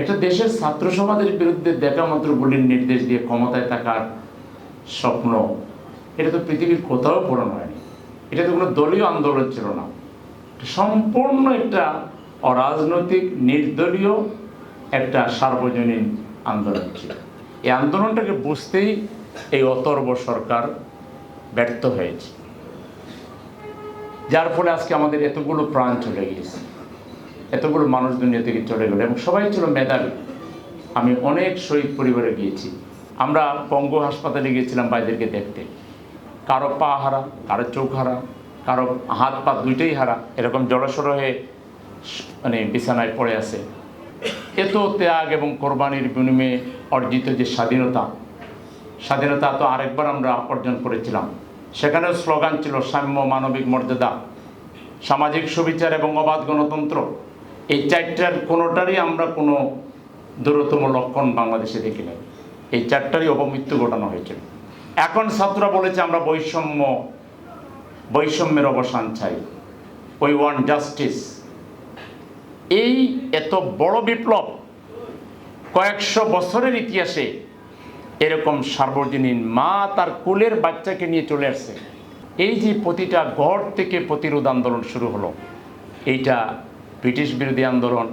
একটা দেশের ছাত্র সমাজের বিরুদ্ধে দেখা মাত্র গুলির নির্দেশ দিয়ে ক্ষমতায় থাকার স্বপ্ন, এটা তো পৃথিবীর কোথাও পূরণ হয়নি। এটা তো কোনো দলীয় আন্দোলন ছিল না। সম্পূর্ণ একটা অরাজনৈতিক, নির্দলীয় একটা সার্বজনীন আন্দোলন ছিল। এই আন্দোলনটাকে বুঝতেই এই অতর্ব সরকার ব্যর্থ হয়েছে। যার ফলে আজকে আমাদের এতগুলো প্রাণ চলে গিয়েছে। এতগুলো মানুষ দুনিয়া থেকে চলে গেল এবং সবাই ছিল মেধাবী। আমি অনেক শহীদ পরিবারে গিয়েছি। আমরা পঙ্গু হাসপাতালে গিয়েছিলাম ভাইদেরকে দেখতে। কারও পা হারা, কারও চোখ হারা, কারও হাত পা দুইটাই হারা, এরকম জড়সড় হয়ে মানে বিছানায় পড়ে আছে। এত ত্যাগ এবং কোরবানির বিনিময়ে অর্জিত যে স্বাধীনতা স্বাধীনতা তো আরেকবার আমরা অর্জন করেছিলাম। সেখানেও স্লোগান ছিল, সাম্য মানবিক মর্যাদা, সামাজিক সুবিচার এবং অবাধ গণতন্ত্র। এই চারটার কোনোটারই আমরা কোনো দূরতম লক্ষণ বাংলাদেশে দেখি নাই। এই চারটারই অপমৃত্যু ঘটানো হয়েছে। এখন ছাত্ররা বলেছে, আমরা বৈষম্য, বৈষম্যের অবসান চাই। ওই ওয়ান জাস্টিস এই এত বড় বিপ্লব কয়েকশো বছরের ইতিহাসে এরকম সার্বজনীন মা তার কুলের বাচ্চাকে নিয়ে চলে আসছে। এই যে প্রতিটা গড় থেকে প্রতিরোধ আন্দোলন শুরু হলো, এইটা ব্রিটিশ বিরোধী আন্দোলন,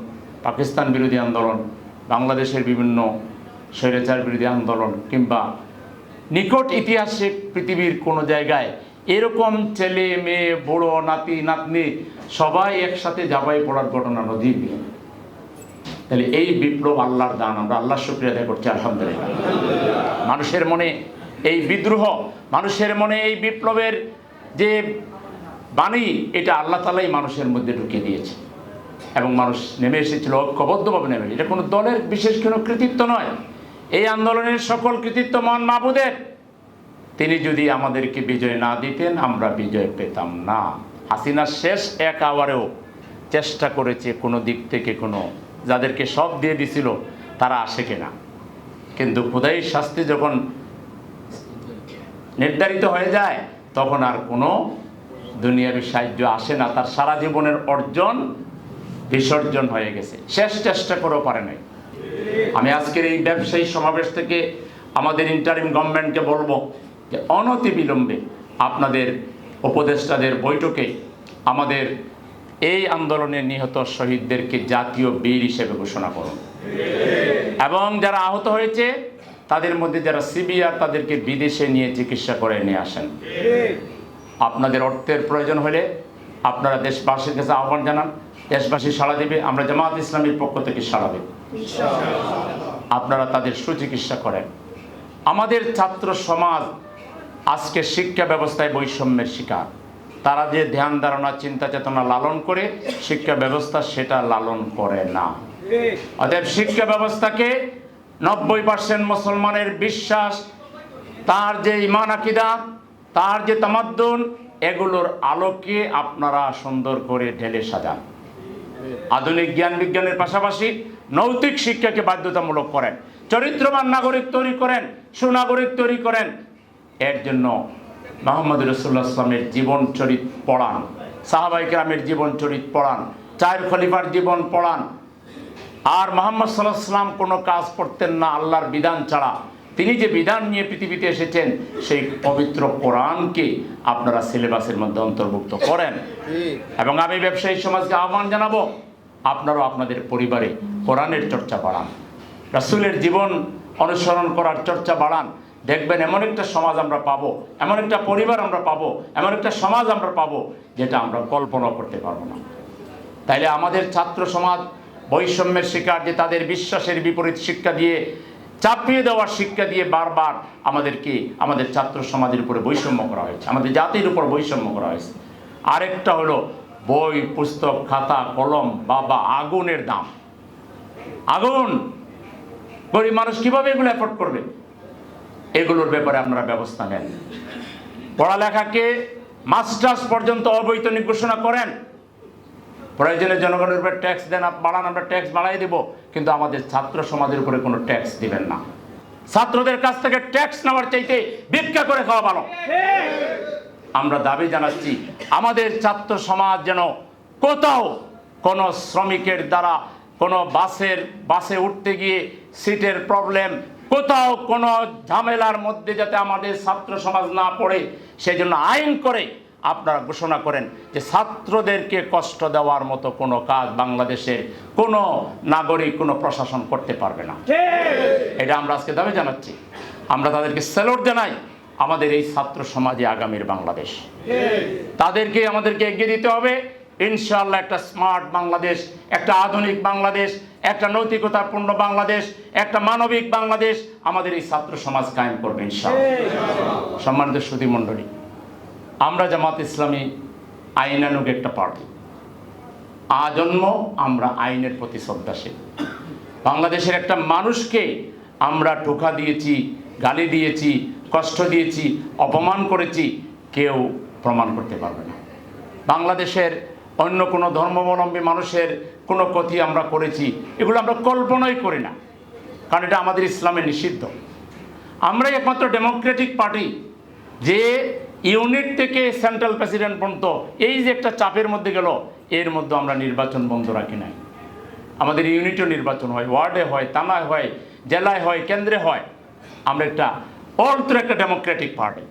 পাকিস্তান বিরোধী আন্দোলন, বাংলাদেশের বিভিন্ন স্বৈরাচার বিরোধী আন্দোলন কিংবা নিকট ইতিহাসে পৃথিবীর কোনো জায়গায় এরকম ছেলে, মেয়ে, বুড়ো, নাতি, নাতনি সবাই একসাথে জাবাই পড়ার ঘটনা নেই তাহলে এই বিপ্লব আল্লাহর দান, আমরা আল্লাহ শুক্রিয়া আদায় করছি, আলহামদুলিল্লাহ। মানুষের মনে এই বিদ্রোহ, মানুষের মনে এই বিপ্লবের যে বাণী, এটা আল্লাহ তালাই মানুষের মধ্যে ঢুকিয়ে দিয়েছে। এবং মানুষ নেমে এসেছিল ঐক্যবদ্ধভাবে নেমে এটা কোনো দলের বিশেষ কোনো কৃতিত্ব নয়। এই আন্দোলনের সকল কৃতিত্ব মন মাবুদের তিনি যদি আমাদেরকে বিজয় না দিতেন, আমরা বিজয় পেতাম না। হাসিনা শেষ এক আওয়ারেও চেষ্টা করেছে কোনো দিক থেকে কোনো, যাদেরকে সব দিয়ে দিছিল, তারা আসে কিনা। কিন্তু খোদাই শাস্তি যখন নির্ধারিত হয়ে যায়, তখন আর কোনো দুনিয়াবি সাহায্য আসে না। তার সারা জীবনের অর্জন বিসর্জন হয়ে গেছে। শেষ চেষ্টা করেও পারে নাই। আমি আজকের এই ব্যবসায়ী সমাবেশ থেকে আমাদের ইন্টারিম গভর্নমেন্টকে বলব যে অনতি বিলম্বে আপনাদের উপদেষ্টাদের বৈঠকে আমাদের এই আন্দোলনে নিহত শহীদদেরকে জাতীয় বীর হিসেবে ঘোষণা করুন এবং যারা আহত হয়েছে, তাদের মধ্যে যারা সিবিআর তাদেরকে বিদেশে নিয়ে চিকিৎসা করে নিয়ে আসেন। আপনাদের অর্থের প্রয়োজন হলে আপনারা দেশবাসীর কাছে আহ্বান জানান। দেশবাসী সাড়া দেবে, আমরা জামাত ইসলামীর পক্ষ থেকে সাড়া দেব। আপনারা তাদের সুচিকিৎসা করেন। আমাদের ছাত্র সমাজ আজকে শিক্ষা ব্যবস্থায় বৈষম্যের শিকার। তারা যে ধ্যান ধারণা, চিন্তা চেতনা লালন করে, শিক্ষা ব্যবস্থা সেটা লালন করে না। অতএব শিক্ষা ব্যবস্থাকে নব্বই পার্সেন্ট মুসলমানের বিশ্বাস, তার যে ইমান আকিদা, তার যে তামাদ্দুন, এগুলোর আলোকে আপনারা সুন্দর করে ঢেলে সাজান। আধুনিক জ্ঞান বিজ্ঞানের পাশাপাশি নৈতিক শিক্ষাকে বাধ্যতামূলক করেন চরিত্রবান নাগরিক তৈরি করেন সুনাগরিক তৈরি করেন। এর জন্য মোহাম্মদ রসুল্লাহ আসলামের জীবন চরিত পড়ান সাহাবাই গ্রামের জীবন চরিত পড়ান চায়ের খলিফার জীবন পড়ান। আর মোহাম্মদ সাল্লাহ সাল্লাম কোনো কাজ করতেন না আল্লাহর বিধান ছাড়া। তিনি যে বিধান নিয়ে পৃথিবীতে এসেছেন সেই পবিত্র কোরআনকে আপনারা সিলেবাসের মধ্যে অন্তর্ভুক্ত করেন। এবং আমি ব্যবসায়ী সমাজকে আহ্বান জানাব আপনারাও আপনাদের পরিবারে কোরআনের চর্চা বাড়ান। রাসুলের জীবন অনুসরণ করার চর্চা বাড়ান। দেখবেন এমন একটা সমাজ আমরা পাবো, এমন একটা পরিবার আমরা পাবো, এমন একটা সমাজ আমরা পাবো, যেটা আমরা কল্পনা করতে পারব না। তাইলে আমাদের ছাত্র সমাজ বৈষম্যের শিকার যে তাদের বিশ্বাসের বিপরীত শিক্ষা দিয়ে চাপিয়ে দেওয়ার শিক্ষা দিয়ে বারবার আমাদেরকে, আমাদের ছাত্র সমাজের উপরে বৈষম্য করা হয়েছে, আমাদের জাতির উপর বৈষম্য করা হয়েছে। আরেকটা হলো বই, পুস্তক, খাতা, কলম, বাবা, আগুনের দাম। আগুন! গরিব মানুষ কীভাবে এগুলো অ্যাফোর্ড করবে? এগুলোর ব্যাপারে আপনারা ব্যবস্থা নেন। পড়ালেখাকে মাস্টার্স পর্যন্ত অবৈতনিক ঘোষণা করেন? প্রয়োজনে জনগণের উপরে ট্যাক্স দেন, বাড়ান, আমরা ট্যাক্স বাড়াই দেব, কিন্তু আমাদের ছাত্র সমাজের উপরে কোনো ট্যাক্স দিবেন না। ছাত্রদের কাছ থেকে ট্যাক্স নেওয়ার চাইতে ভিক্ষা করে খাওয়া ভালো। আমরা দাবি জানাচ্ছি আমাদের ছাত্র সমাজ যেন কোথাও কোনো শ্রমিকের দ্বারা কোনো বাসের বাসে উঠতে গিয়ে সিটের প্রবলেম কোথাও কোনো ঝামেলার মধ্যে যাতে আমাদের ছাত্র সমাজ না পড়ে সেই জন্য আইন করে আপনারা ঘোষণা করেন যে ছাত্রদেরকে কষ্ট দেওয়ার মতো কোনো কাজ বাংলাদেশের কোনো নাগরিক কোনো প্রশাসন করতে পারবে না। এটা আমরা আজকে দাবি জানাচ্ছি। আমরা তাদেরকে স্যালুট জানাই। আমাদের এই ছাত্র সমাজে আগামীর বাংলাদেশ। তাদেরকে আমাদেরকে এগিয়ে দিতে হবে। ইনশাআল্লাহ একটা স্মার্ট বাংলাদেশ, একটা আধুনিক বাংলাদেশ, একটা নৈতিকতাপূর্ণ বাংলাদেশ, একটা মানবিক বাংলাদেশ আমাদের এই ছাত্র সমাজ কায়েম করবে ইনশাআল্লাহ। সম্মানিত সুধী মণ্ডলী, আমরা জামাত ইসলামী আইনানুগ একটা পার্টি। আজন্ম আমরা আইনের প্রতি শ্রদ্ধাশীল। বাংলাদেশের একটা মানুষকে আমরা টোকা দিয়েছি, গালি দিয়েছি কষ্ট দিয়েছি, অপমান করেছি, কেউ প্রমাণ করতে পারবে না। বাংলাদেশের অন্য কোনো ধর্মাবলম্বী মানুষের কোনো ক্ষতি আমরা করেছি, এগুলো আমরা কল্পনাই করি না, কারণ এটা আমাদের ইসলামে নিষিদ্ধ। আমরাই একমাত্র ডেমোক্রেটিক পার্টি, যে ইউনিট থেকে সেন্ট্রাল প্রেসিডেন্ট পর্যন্ত এই যে একটা চাপের মধ্যে গেল, এর মধ্যে আমরা নির্বাচন বন্ধ রাখি নাই। আমাদের ইউনিটও নির্বাচন হয়, ওয়ার্ডে হয়, থানায় হয়, জেলায় হয়, কেন্দ্রে হয়, আমরা একটা অল্প একটা ডেমোক্রেটিক পার্টি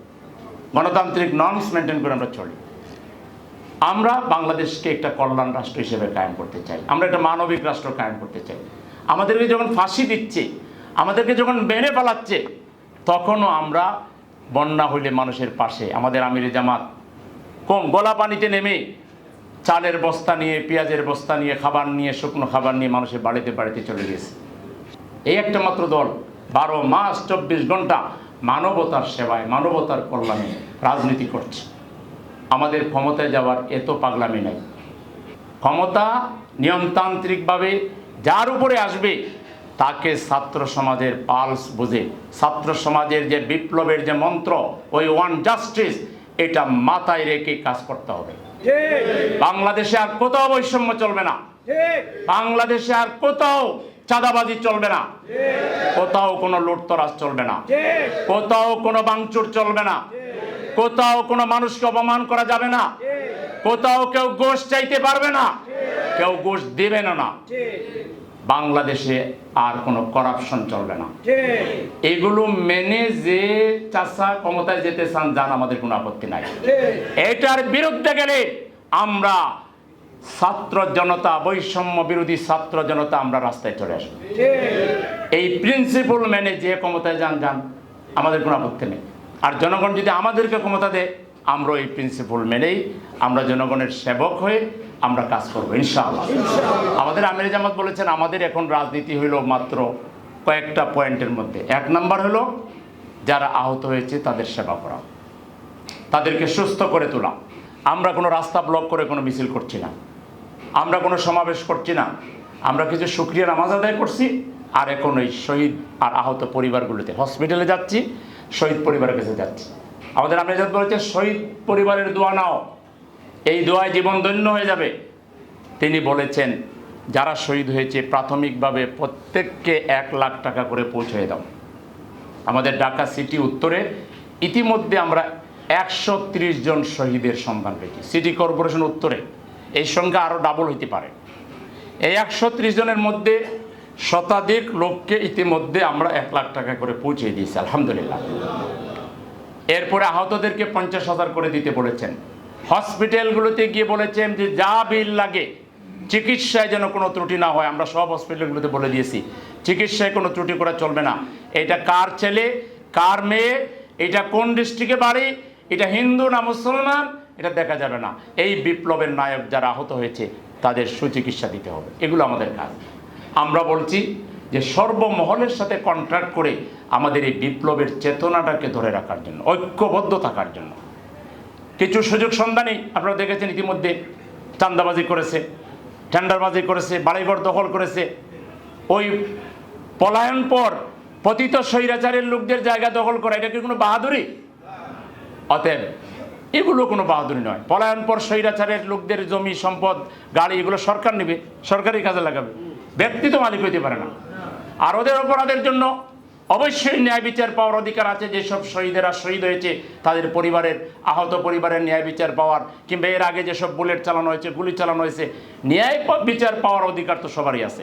গণতান্ত্রিক নর্মস মেনটেন করে আমরা চলি। আমরা বাংলাদেশকে একটা কল্যাণ রাষ্ট্র হিসেবে কায়েম করতে চাই। আমরা একটা মানবিক রাষ্ট্র কায়েম করতে চাই। আমাদেরকে যখন ফাঁসি দিচ্ছে, আমাদেরকে যখন মেরে পালাচ্ছে তখনও আমরা বন্যা হইলে মানুষের পাশে, আমাদের আমির জামাত, কম গলা পানিতে নেমে চালের বস্তা নিয়ে, পেঁয়াজের বস্তা নিয়ে, খাবার নিয়ে, শুকনো খাবার নিয়ে মানুষের বাড়িতে বাড়িতে চলে গেছে। এই একটা মাত্র দল, বারো মাস, চব্বিশ ঘণ্টা মানবতার সেবায় মানবতার কল্যাণে রাজনীতি করছে। আমাদের ক্ষমতায় যাওয়ার এত পাগলামি নাই। ক্ষমতা নিয়মতান্ত্রিকভাবে যার উপরে আসবে তাকে ছাত্র সমাজের পালস বুঝে ছাত্র সমাজের যে বিপ্লবের যে মন্ত্র ওই ওয়ান জাস্টিস এটা মাথায় রেখে কাজ করতে হবে। বাংলাদেশে আর কোথাও বৈষম্য চলবে না। বাংলাদেশে আর কোথাও চাঁদাবাজি চলবে না। কোথাও কোনো লুটতরাজ চলবে না। কোথাও কোনো বাংচুর চলবে না। কোথাও কোনো মানুষকে অপমান করা যাবে না। কোথাও কেউ গোশ চাইতে পারবে না। কেউ গোশ দেবে না না। বাংলাদেশে আর কোনো করাপশন চলবে না। এগুলো মেনে যে চাষা ক্ষমতায় যেতে চান, যান, আমাদের কোনো আপত্তি নাই। এটার বিরুদ্ধে গেলে আমরা ছাত্র জনতা বৈষম্য বিরোধী ছাত্র জনতা আমরা রাস্তায় চলে আসব। এই প্রিন্সিপাল মেনে যে ক্ষমতায় যান যান আমাদের কোনো আপত্তি নেই। আর জনগণ যদি আমাদেরকে ক্ষমতা দেয় আমরা এই প্রিন্সিপাল মেনেই আমরা জনগণের সেবক হয়ে আমরা কাজ করব ইনশাআল্লাহ। আমাদের আমির জামাত বলেছেন আমাদের এখন রাজনীতি হইল মাত্র কয়েকটা পয়েন্টের মধ্যে। এক নাম্বার হলো যারা আহত হয়েছে তাদের সেবা করা। তাদেরকে সুস্থ করে তোলা। আমরা কোনো রাস্তা ব্লক করে কোনো মিছিল করছি না। আমরা কোনো সমাবেশ করছি না। আমরা কিছু সুক্রিয়া নামাজ আদায় করছি আর এখন ওই শহীদ আর আহত পরিবারগুলোতে হসপিটালে যাচ্ছি, শহীদ পরিবারের কাছে যাচ্ছি। আমাদের আমরা যাতে বলেছে, শহীদ পরিবারের দোয়া নাও। এই দোয়ায় জীবন ধন্য হয়ে যাবে। তিনি বলেছেন, যারা শহীদ হয়েছে, প্রাথমিকভাবে প্রত্যেককে এক লাখ টাকা করে পৌঁছে দাও। আমাদের ঢাকা সিটি উত্তরে ইতিমধ্যে আমরা একশো ত্রিশ জন শহীদের সন্ধান পেয়েছি। সিটি কর্পোরেশন উত্তরে। এই সংখ্যা আরও ডাবল হইতে পারে। এই একশো ত্রিশ জনের মধ্যে শতাধিক লোককে ইতিমধ্যে আমরা এক লাখ টাকা করে পৌঁছে দিয়েছি, আলহামদুলিল্লাহ। এরপরে আহতদেরকে পঞ্চাশ হাজার করে দিতে বলেছেন। হসপিটালগুলোতে গিয়ে বলেছেন যে যা বিল লাগে, চিকিৎসায় যেন কোনো ত্রুটি না হয়, আমরা সব হসপিটালগুলোতে বলে দিয়েছি, চিকিৎসায় কোনো ত্রুটি করা চলবে না। এটা কার ছেলে, কার মেয়ে, এটা কোন ডিস্ট্রিক্টে বাড়ি, এটা হিন্দু না মুসলমান এটা দেখা যাবে না। এই বিপ্লবের নায়ক যারা আহত হয়েছে, তাদের সুচিকিৎসা দিতে হবে। এগুলো আমাদের কাজ। আমরা বলছি যে সর্বমহলের সাথে কন্ট্রাক্ট করে আমাদের এই বিপ্লবের চেতনাটাকে ধরে রাখার জন্য, ঐক্যবদ্ধ থাকার জন্য। কিছু সুযোগ সন্ধানী আপনারা দেখেছেন ইতিমধ্যে, চান্দাবাজি করেছে, টেন্ডারবাজি করেছে, বাড়িঘর দখল করেছে। ওই পলায়ন পর পতিত স্বৈরাচারের লোকদের জায়গা দখল করা, এটা কি কোনো বাহাদুরি? অতএব এগুলো কোনো বাহাদুরি নয়। পলায়ন পর স্বৈরাচারের লোকদের জমি, সম্পদ, গাড়ি, এগুলো সরকার নেবে, সরকারি কাজে লাগাবে। ব্যক্তি তো মালিক হইতে পারে না। আর ওদের অপরাধের জন্য অবশ্যই ন্যায় বিচার পাওয়ার অধিকার আছে। যেসব শহীদেরা শহীদ হয়েছে, তাদের পরিবারের, আহত পরিবারের ন্যায় বিচার পাওয়ার, কিংবা এর আগে যেসব বুলেট চালানো হয়েছে, গুলি চালানো হয়েছে, ন্যায় বিচার পাওয়ার অধিকার তো সবারই আছে।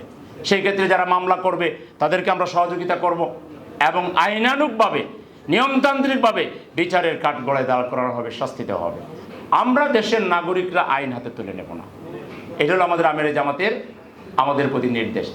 সেই ক্ষেত্রে যারা মামলা করবে, তাদেরকে আমরা সহযোগিতা করব এবং আইনানুগভাবে নিয়মতান্ত্রিকভাবে বিচারের কাঠ গড়ায় দাঁড় করানো হবে, শাস্তি দেওয়া হবে। আমরা দেশের নাগরিকরা আইন হাতে তুলে নেব না। এটা হলো আমাদের আমের জামাতের, আমাদের প্রতি নির্দেশ।